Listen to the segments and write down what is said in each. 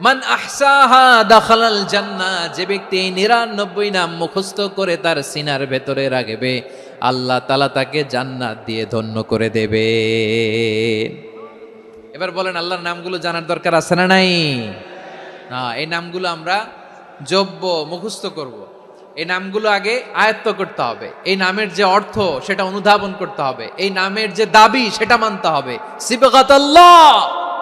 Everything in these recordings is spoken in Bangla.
মান আহসাহা দাখালাল জান্নাহ, যে ব্যক্তি এই নিরানব্বই নাম মুখস্থ করে তার সিনার ভেতরে রাখবে, আল্লাহ তালা তাকে জান্নাত দিয়ে ধন্য করে দেবে। এবার বলেন, আল্লাহর নামগুলো জানার দরকার আছে না নাই? না, এই নামগুলো আমরা যোগ্য মুখস্থ করব। এই নামগুলো আগে আয়ত্ত করতে হবে। এই নামের যে অর্থ, সেটা অনুধাবন করতে হবে। এই নামের যে দাবি, সেটা মানতে হবে। সিবগাতাল্লাহ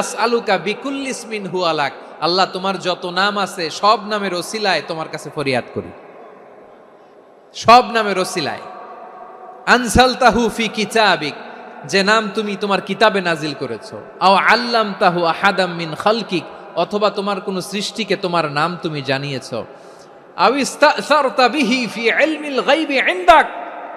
আস আলুকা বিকুল ইসমিন হু আলাক আল্লাহ তোমার যত নাম আছে, সব নামের ওসিলায় তোমার কাছে ফরিয়াদ করি। সব নামের ওসিলায়। আনসাল তাহু ফি কিতাবিক। যে নাম তুমি তোমার কিতাবে নাজিল করেছ। আও আল্লাম তাহু আহাদাম মিন খালকিক। অথবা তোমার কোনো সৃষ্টিকে তোমার নাম তুমি জানিয়েছ। ইস্তাসারতা বিহি ফি ইলমিল গায়বি ইনদাক।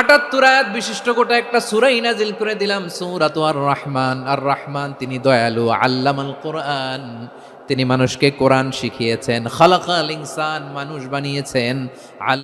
আটাত্তর আয়াত বিশিষ্ট গোটা একটা সুরাই নাজিল করে দিলাম, সৌরাত আর রহমান আর রহমান তিনি দয়ালু আল্লাম আল কোরআন। তিনি মানুষকে কোরআন শিখিয়েছেন, খালাকাল ইনসান মানুষ বানিয়েছেন। আল